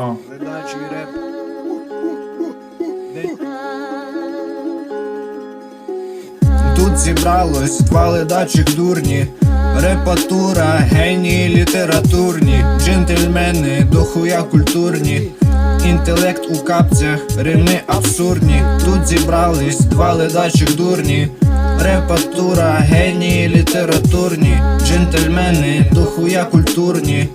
А. Ледачий реп. Тут зібралось два ледачих дурні. Репатура, генії літературні, джентльмени, дохуя культурні. Інтелект у капцях, рими абсурдні. Тут зібрались два ледачих дурні. Репатура, генії літературні, джентльмени, дохуя культурні.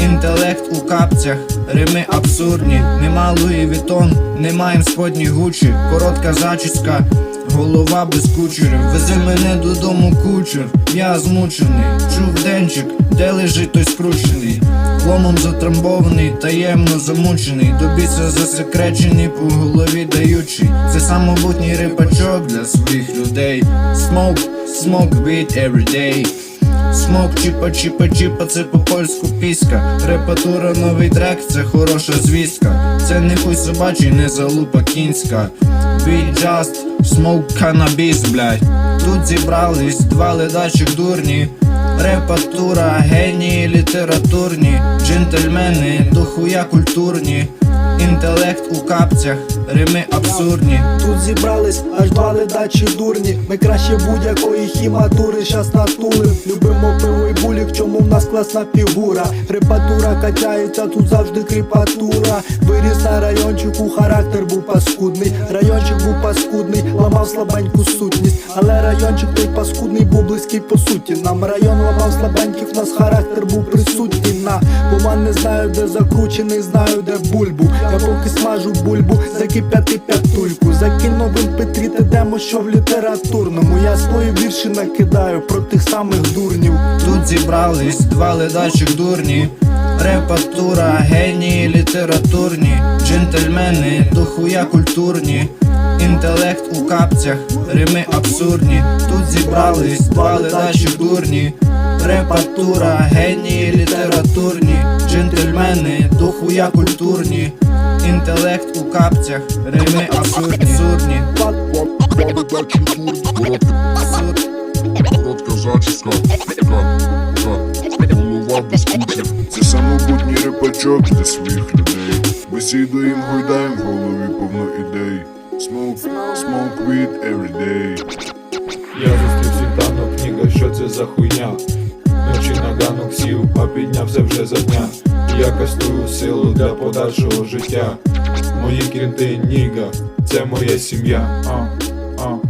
Інтелект у капцях, рими абсурдні. Нема Луї Вітон, не маєм сподні гучі, коротка зачіска, голова без кучерів. Вези мене додому кучер, я змучений. Чув денчик, де лежить той скручений. Ломом затрамбований, таємно замучений. До біса засекречений, по голові даючий. Це самобутній рипачок для своїх людей. Smoke, smoke weed every. Смок, чіпа, чіпа, чіпа, це по-польську піська. Репатура, новий трек, це хороша звістка. Це не хуй собачий, не залупа кінська. We just smoke cannabis, блядь. Тут зібрались два ледачих дурні. Репатура, генії літературні, джентльмени, дохуя культурні. Інтелект у капцях, рими абсурдні. Тут зібрались аж два ледачі дурні. Ми краще будь-якої хіматури щас натулим. Любимо пиво і чому в нас класна фігура. Репатура качається, тут завжди кріпатура. Виріс на райончику, характер був паскудний. Райончик був паскудний, ламав слабеньку сутність. Але райончик той паскудний був близький по суті. Нам район ламав слабеньких, нас характер був присутній на Бо не знаю, де закручений, знаю, де бульбу. Я поки смажу бульбу, закип'яти п'ятульку. Закинь новин Петрі, ти демо, що в літературному. Я свої вірші накидаю про тих самих дурнів. Тут зібрались два ледачих дурні. Репатура, генії літературні, джентльмени, дохуя культурні. Інтелект у капцях, рими абсурдні. Тут зібрались два ледачих дурні. Репатура, генії літературні, джентльмени, дохуя культурні. Інтелект у капцях, рими абсурдні. Коротка, зачіска, без. Це самобутній репачок для своїх людей. Бесідуєм, гойдаєм, в голові повно ідей. Smoke, smoke weed every day. Я зустрів світанок, книга, що це за хуйня? Ночі на ганок сів, а піднявся вже за дня. Я кастую силу для подальшого життя. Мої крінти ніга, це моя сім'я. А, а.